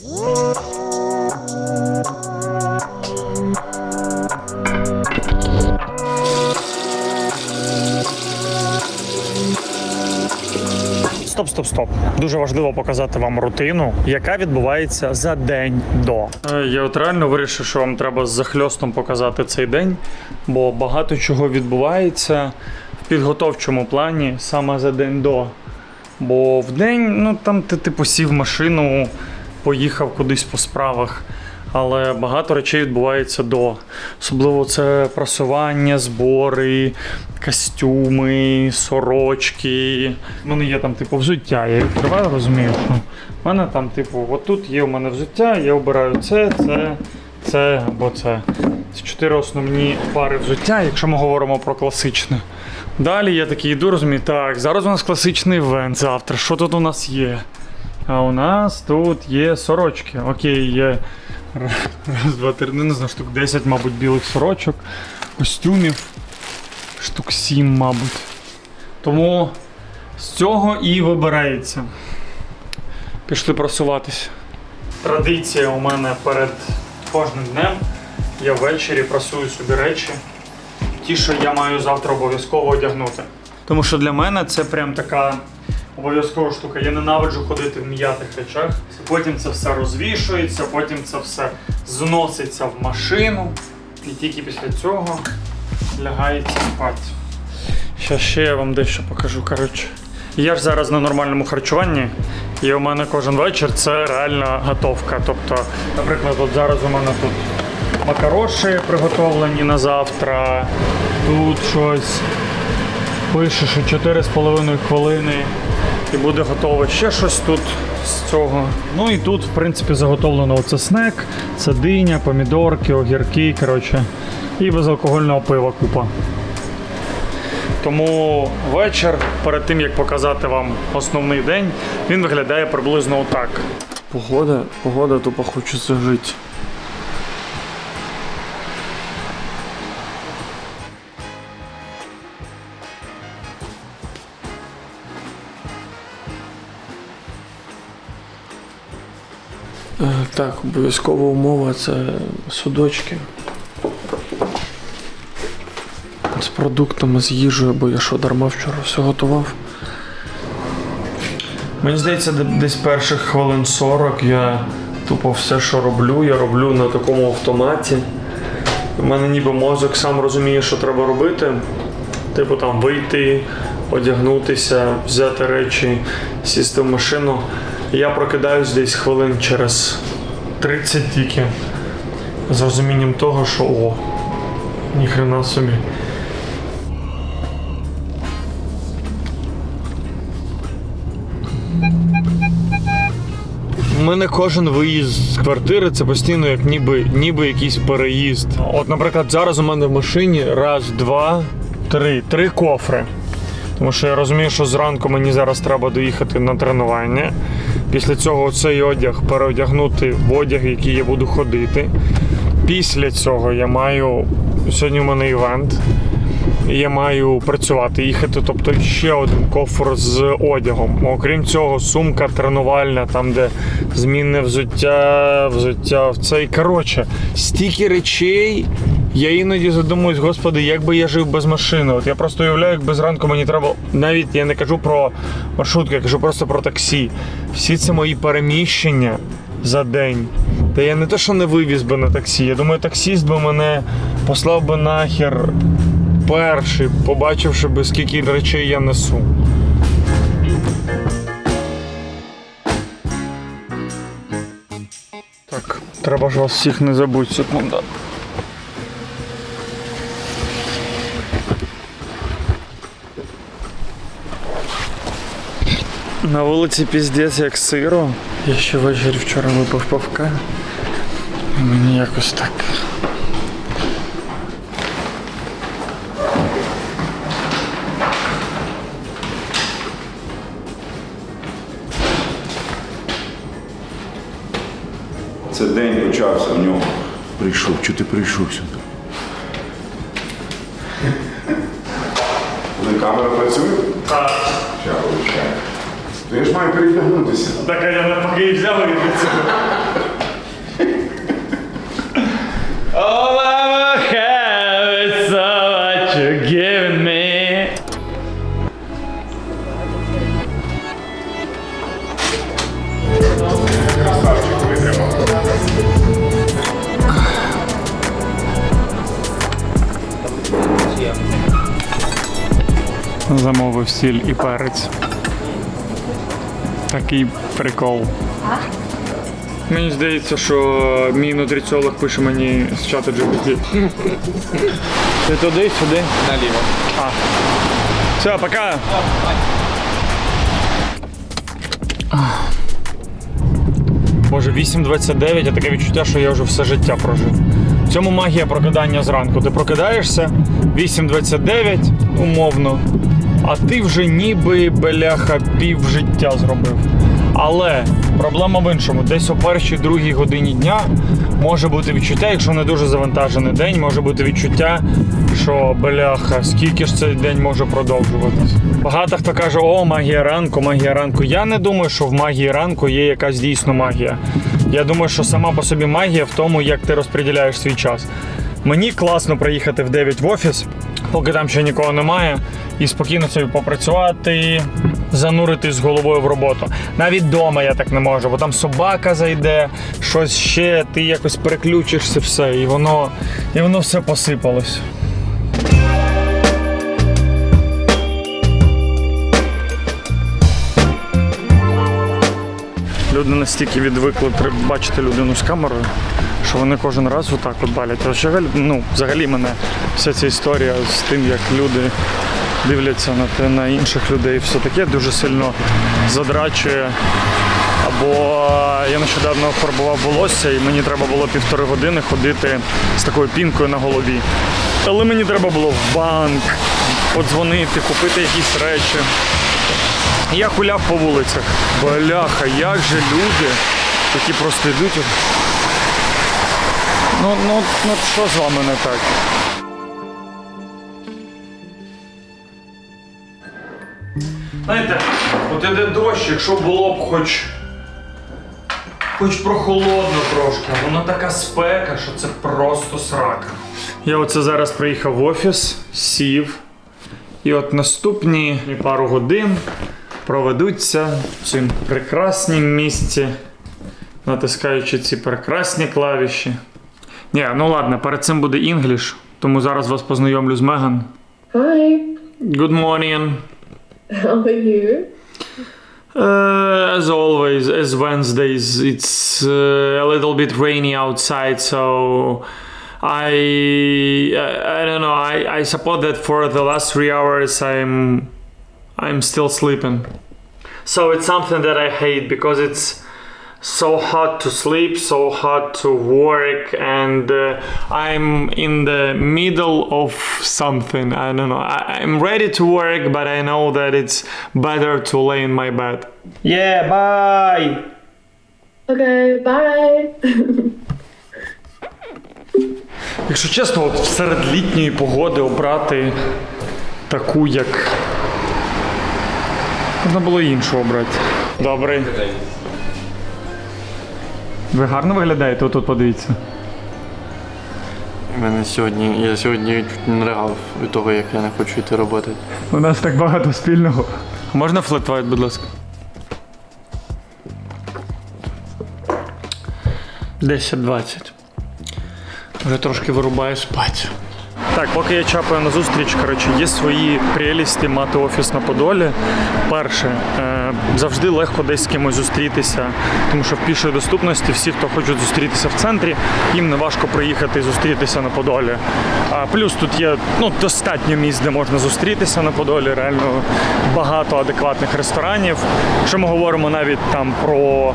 Стоп, стоп, стоп. Дуже важливо показати вам рутину, яка відбувається за день до. Е, Я от реально вирішив, що вам треба з захльостом показати цей день, бо багато чого відбувається в підготовчому плані саме за день до. Бо в день, ну там ти типу сів машину, поїхав кудись по справах. Але багато речей відбувається до. Особливо це прасування, збори, костюми, сорочки. У мене є там, типу, взуття. Я відкриваю, розумію, що в мене там, типу, отут є у мене взуття, я обираю це, це, це або це. Це чотири основні пари взуття, якщо ми говоримо про класичне. Далі я такий йду, розумію, так, зараз у нас класичний івент завтра. Що тут у нас є? А у нас тут є сорочки. Окей, є раз, два, три, ну, не знаю, штук 10, мабуть, білих сорочок, костюмів, штук 7, мабуть. Тому з цього і вибирається. Пішли просуватись. Традиція у мене перед кожним днем. Я ввечері прасую собі речі. Ті, що я маю завтра обов'язково одягнути. Тому що для мене це прям така обов'язкова штука. Я ненавиджу ходити в м'ятих речах. Потім це все розвішується, потім це все зноситься в машину. І тільки після цього лягається спати. Щас ще я вам дещо покажу. Коротше. Я ж зараз на нормальному харчуванні, і у мене кожен вечір це реальна готовка. Тобто, наприклад, от зараз у мене тут макароші приготовлені на завтра, тут щось пише, що 4,5 хвилини і буде готове ще щось тут з цього. Ну і тут, в принципі, заготовлено оце снек, це диня, помідорки, огірки, коротше, і безалкогольного пива купа. Тому вечір, перед тим як показати вам основний день, він виглядає приблизно отак. Погода, погода тупо хочеться жити. Так, обов'язкова умова це судочки. З продуктами, з їжею, бо я що дарма вчора все готував. Мені здається, десь перших хвилин 40 я тупо все, що роблю, я роблю на такому автоматі. У мене ніби мозок сам розуміє, що треба робити. Типу там вийти, одягнутися, взяти речі, сісти в машину. Я прокидаюсь десь хвилин через 30 тільки. З розумінням того, що о, ніхрена собі. У мене кожен виїзд з квартири це постійно як ніби, ніби якийсь переїзд. От, наприклад, зараз у мене в машині раз, два, три, три кофри. Тому що я розумію, що зранку мені зараз треба доїхати на тренування. Після цього цей одяг переодягнути в одяг, який я буду ходити. Після цього я маю. Сьогодні у мене івент. Я маю працювати, їхати, тобто ще один кофр з одягом. Окрім цього, сумка тренувальна, там де змінне взуття, взуття в цей. Коротше, стільки речей. Я іноді задумуюсь, господи, як би я жив без машини. От я просто уявляю, як без ранку мені треба. Навіть я не кажу про маршрутку, я кажу просто про таксі. Всі це мої переміщення за день. Та я не те, що не вивіз би на таксі. Я думаю, таксіст би мене послав би нахер перший, побачивши би, скільки речей я несу. Так, треба ж вас всіх не забути, секунда. На вулиці піздець як сиро. Я ще ввечері вчора випив пивка. І мені якось так. Це день почався в нього. Прийшов, чи ти прийшов сюди? Камера працює? Так. Ща вивчаю. Я ж маю передягнутися. Так а я навпаки і взяв від цього. Замовив сіль і перець. Такий прикол. Мені здається, що мій нутриціолог пише мені з чату GPT. Ти туди, сюди? Наліво. А. Все, пока. Боже, 8.29, а таке відчуття, що я вже все життя прожив. В цьому магія прокидання зранку. Ти прокидаєшся 8.29, умовно, а ти вже ніби беляха пів життя зробив. Але проблема в іншому. Десь о першій другій годині дня може бути відчуття, якщо не дуже завантажений день, може бути відчуття, що беляха, скільки ж цей день може продовжуватись. Багато хто каже, о, магія ранку, магія ранку. Я не думаю, що в магії ранку є якась дійсно магія. Я думаю, що сама по собі магія в тому, як ти розподіляєш свій час. Мені класно приїхати в 9 в офіс, поки там ще нікого немає, і спокійно собі попрацювати, зануритись з головою в роботу. Навіть вдома я так не можу, бо там собака зайде, щось ще, ти якось переключишся, все, і воно, і воно все посипалось. Люди настільки відвикли бачити людину з камерою, що вони кожен раз отак от балять. А взагалі, ну, взагалі мене вся ця історія з тим, як люди дивляться на те, на інших людей, все таке дуже сильно задрачує. Або я нещодавно фарбував волосся, і мені треба було півтори години ходити з такою пінкою на голові. Але мені треба було в банк, подзвонити, купити якісь речі. Я гуляв по вулицях. Бляха, як же люди, які просто йдуть. Ну, ну, ну що з вами не так? Знаєте, от іде дощ, якщо було б хоч. Хоч прохолодно трошки, а воно така спека, що це просто срака. Я оце зараз приїхав в офіс, сів. І от наступні пару годин проведуться в цьому прекраснім місці, натискаючи ці прекрасні клавіші. Ні, ну ладно, перед цим буде інгліш, тому зараз вас познайомлю з Меган. Hi, Good morning. how are you? Uh, as always, as Wednesdays, it's uh, a little bit rainy outside, so I, I I don't know. I, I suppose that for the last three hours, I'm I'm still sleeping. So it's something that I hate because it's so hot to sleep, so hot to work, and uh, I'm in the middle of something. I don't know. I, I'm ready to work, but I know that it's better to lay in my bed. Yeah, bye. Okay, bye. Якщо чесно, от серед літньої погоди обрати таку, як. Можна було іншу обрати. Добрий. Ви гарно виглядаєте, отут подивіться. Мене сьогодні. Я сьогодні чуть не ригав від того, як я не хочу йти роботи. У нас так багато спільного. Можна флетвайт, будь ласка? 10-20. Вже трошки вирубаю спать. Так, поки я чапаю на зустріч, коротше, є свої прелісті мати офіс на Подолі. Перше, е, завжди легко десь з кимось зустрітися, тому що в пішої доступності всі, хто хочуть зустрітися в центрі, їм не важко приїхати і зустрітися на Подолі. А плюс тут є ну, достатньо місць, де можна зустрітися на Подолі, реально багато адекватних ресторанів. Якщо ми говоримо навіть там про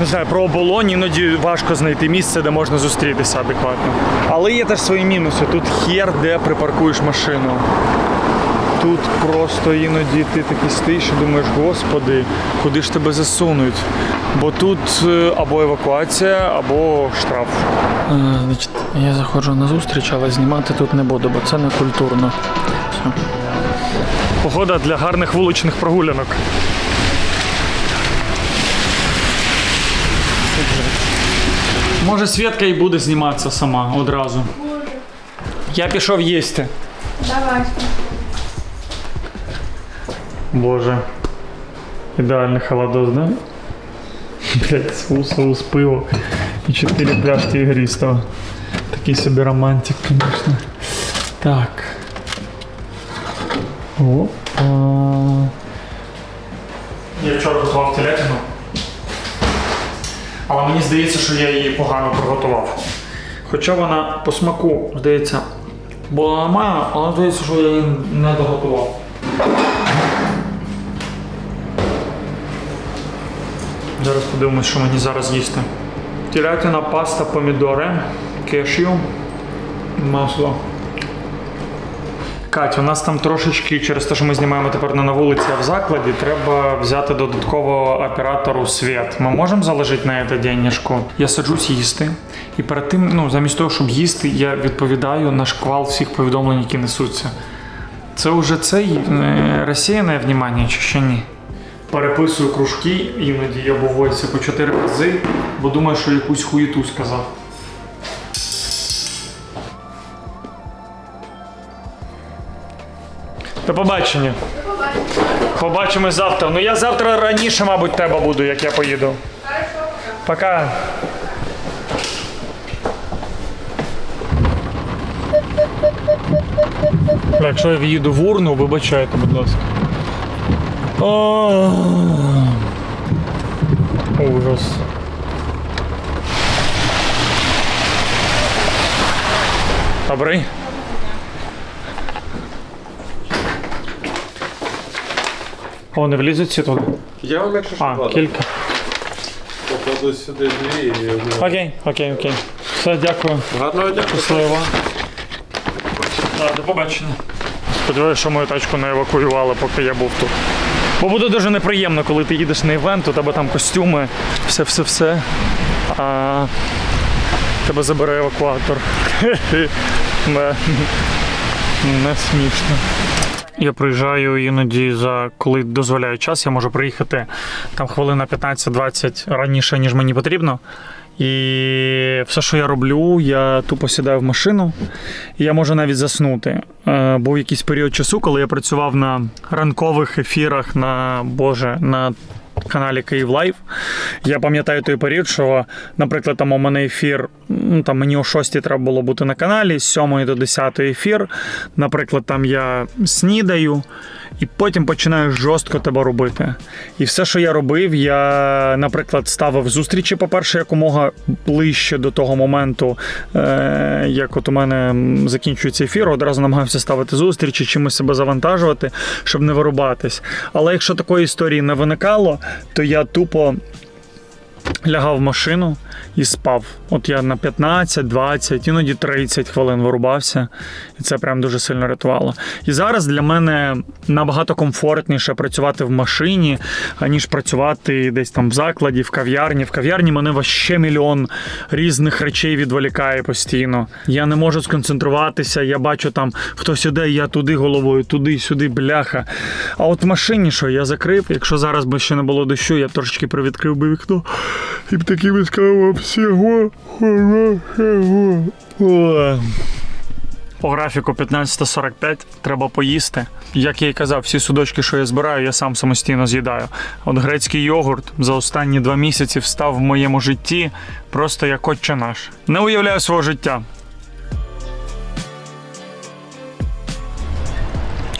не знаю, про оболонь, іноді важко знайти місце, де можна зустрітися адекватно. Але є теж свої мінуси. Тут хер, де припаркуєш машину. Тут просто іноді ти такий стоїш і думаєш, господи, куди ж тебе засунуть? Бо тут е, або евакуація, або штраф. Е, значить, Я заходжу на зустріч, але знімати тут не буду, бо це не культурно. Все. Погода для гарних вуличних прогулянок. Може, Свідка і буде зніматися сама одразу. Я пішов їсти. Давай. Боже. Ідеальний холодос, да? Блять, соус, соус, пиво і 4 пляшки ігристого. Такий собі романтик, конечно. Так. Опа. Я вчора готував телятину. Але мені здається, що я її погано приготував. Хоча вона по смаку, здається, була нормально, але здається, що я її не доготував. Зараз подивимось, що мені зараз їсти. Телятина, паста, помідори, кешю, масло. Кать, у нас там трошечки через те, що ми знімаємо тепер не на вулиці, а в закладі, треба взяти додатково оператору світ. Ми можемо заложити на це денежку? Я саджусь їсти, і перед тим, ну, замість того, щоб їсти, я відповідаю на шквал всіх повідомлень, які несуться. Це вже цей е, розсіяне внимання чи ще ні? Переписую кружки, іноді я буваюся по чотири рази, бо думаю, що якусь хуєту сказав. До побачення. Побачимось завтра. Ну я завтра раніше, мабуть, тебе буду, як я поїду. Пока. Якщо я в'їду в урну, вибачайте, будь ласка. Ужас. Добрий. О, не влізуть ці туди. Я вам якщо що А, ладно, кілька. покладу сюди дві і одну. Окей, окей, окей. Все, дякую. Гарного дня. Щасливо. Так, до побачення. Сподіваюся, що мою тачку не евакуювали, поки я був тут. Бо буде дуже неприємно, коли ти їдеш на івент, у тебе там костюми, все-все-все. А тебе забере евакуатор. Не, не смішно. Я приїжджаю іноді за коли дозволяє час, я можу приїхати там хвилина 15-20 раніше, ніж мені потрібно. І все, що я роблю, я тупо сідаю в машину, і я можу навіть заснути. Е, був якийсь період часу, коли я працював на ранкових ефірах на Боже, на каналі Київ Лайв. Я пам'ятаю той період, що, наприклад, там у мене ефір, ну, там мені о 6 треба було бути на каналі, з 7 до 10 ефір. Наприклад, там я снідаю. І потім починаю жорстко тебе робити. І все, що я робив, я, наприклад, ставив зустрічі, по-перше, якомога ближче до того моменту, е, як от у мене закінчується ефір, одразу намагався ставити зустрічі, чимось себе завантажувати, щоб не вирубатись. Але якщо такої історії не виникало, то я тупо лягав в машину і спав. От я на 15, 20, іноді 30 хвилин вирубався, і це прям дуже сильно рятувало. І зараз для мене набагато комфортніше працювати в машині, аніж працювати десь там в закладі, в кав'ярні. В кав'ярні мене ваще мільйон різних речей відволікає постійно. Я не можу сконцентруватися, я бачу там хтось іде, я туди головою, туди, сюди, бляха. А от в машині що я закрив, якщо зараз би ще не було дощу, я б трошечки привідкрив би вікно і б такий би сказав всього хорошого. Ой. По графіку 15.45 треба поїсти. Як я і казав, всі судочки, що я збираю, я сам самостійно з'їдаю. От грецький йогурт за останні два місяці встав в моєму житті просто як отче наш. Не уявляю свого життя.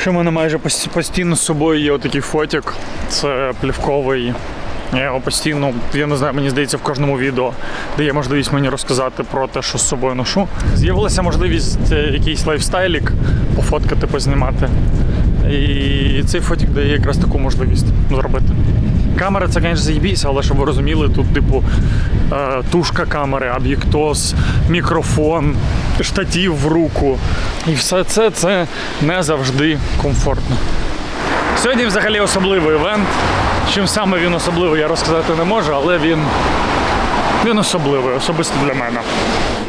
Що в мене майже постійно з собою є отакий фотик. Це плівковий. Я його постійно, я не знаю, мені здається, в кожному відео дає можливість мені розказати про те, що з собою ношу. З'явилася можливість е, якийсь лайфстайлік пофоткати, познімати. І цей фотик дає якраз таку можливість зробити. Камера це, звісно, заїбіся, але щоб ви розуміли, тут, типу, е, тушка камери, об'єктоз, мікрофон, штатів в руку. І все це, це не завжди комфортно. Сьогодні взагалі особливий івент. Чим саме він особливий, я розказати не можу, але він, він особливий, особисто для мене.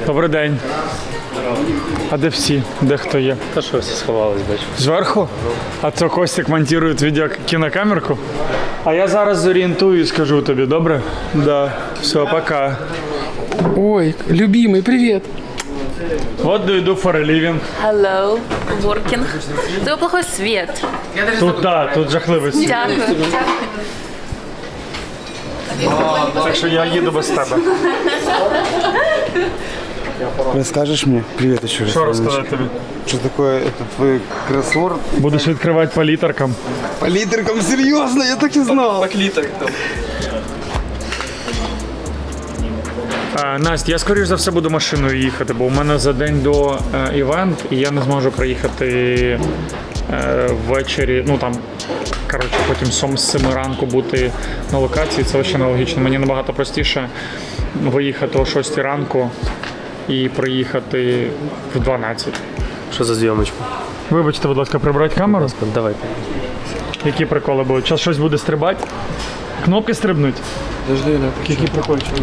Добрий день. А де всі? Де хто є? Та що всі сховались, бачу. Зверху? А це Костік монтує відео кінокамерку? А я зараз зорієнтую і скажу тобі, добре? Да. Все, пока. Ой, любимый, привет. What do you do for a living? Hello, working. У тебя плохой свет. Тут, да, тут жахливий світ. Дякую. Так що я їду без тебе. Расскажешь мне? Привет еще раз. Що розказати тобі? Что такое это твой кроссворд? Будеш відкривати по літеркам. По литеркам, серьезно, я так и знал. А, Настя, я скоріш за все буду машиною їхати, бо у мене за день до е, івент, і я не зможу приїхати е, ввечері. Ну там, коротше, потім сом з 7 ранку бути на локації. Це ще нелогічно. Мені набагато простіше виїхати о 6 ранку і приїхати в 12. Що за зйомочку? Вибачте, будь ласка, прибрати камеру. Давайте. Які приколи будуть? Зараз щось буде стрибати? Кнопки стрибнуть? Подожди, да. Які прикольчики?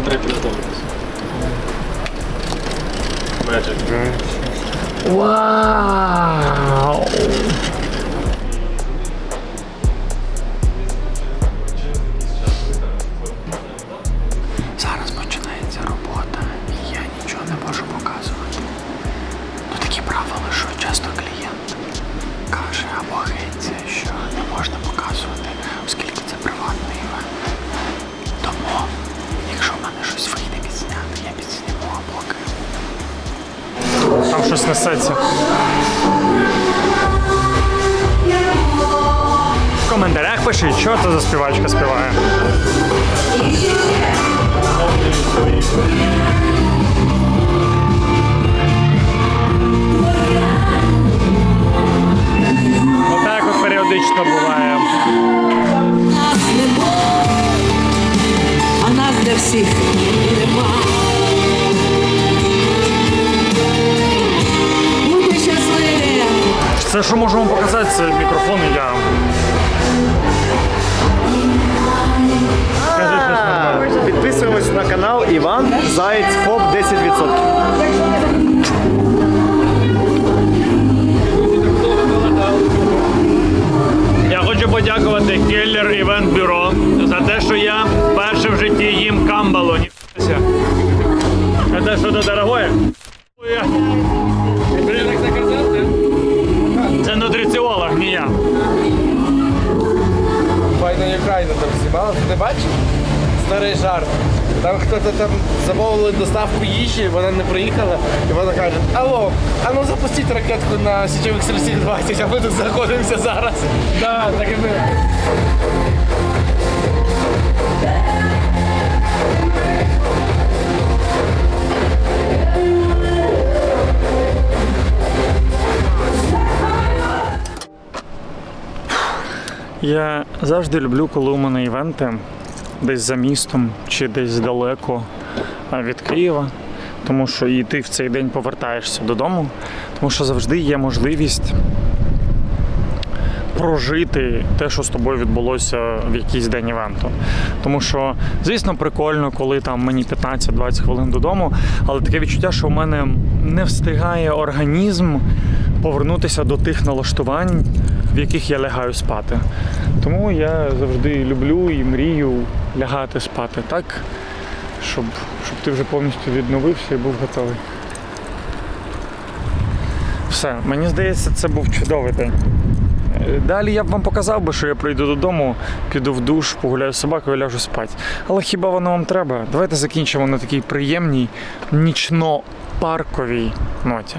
Вау! Зараз щось несеться. В коментарях пишіть, що це за співачка співає. Отак от періодично буває. а нас для всіх нема. Все, що можу вам показати, це мікрофон і я. Підписуємось на канал Іван Заєць ФОП 10%. Я хочу подякувати Келлер Івент Бюро за те, що я вперше в житті їм камбалу. Ніхуя. Это что-то дорогое? Файно там знімали. ти не бачив? Старий жарт. Там хтось там замовили доставку їжі, вона не приїхала, і вона каже, алло, а ну запустіть ракетку на січових стрільців 20, а ми тут знаходимося зараз. Так, так і ми. Я завжди люблю, коли у мене івенти десь за містом чи десь далеко від Києва. Тому що і ти в цей день повертаєшся додому, тому що завжди є можливість прожити те, що з тобою відбулося в якийсь день івенту. Тому що, звісно, прикольно, коли там мені 15-20 хвилин додому, але таке відчуття, що у мене не встигає організм повернутися до тих налаштувань, в яких я лягаю спати. Тому я завжди люблю і мрію лягати спати так, щоб, щоб ти вже повністю відновився і був готовий. Все, мені здається, це був чудовий день. Е, Далі я б вам показав би, що я прийду додому, піду в душ, погуляю з собакою, ляжу спати. Але хіба воно вам треба? Давайте закінчимо на такій приємній нічно-парковій ноті.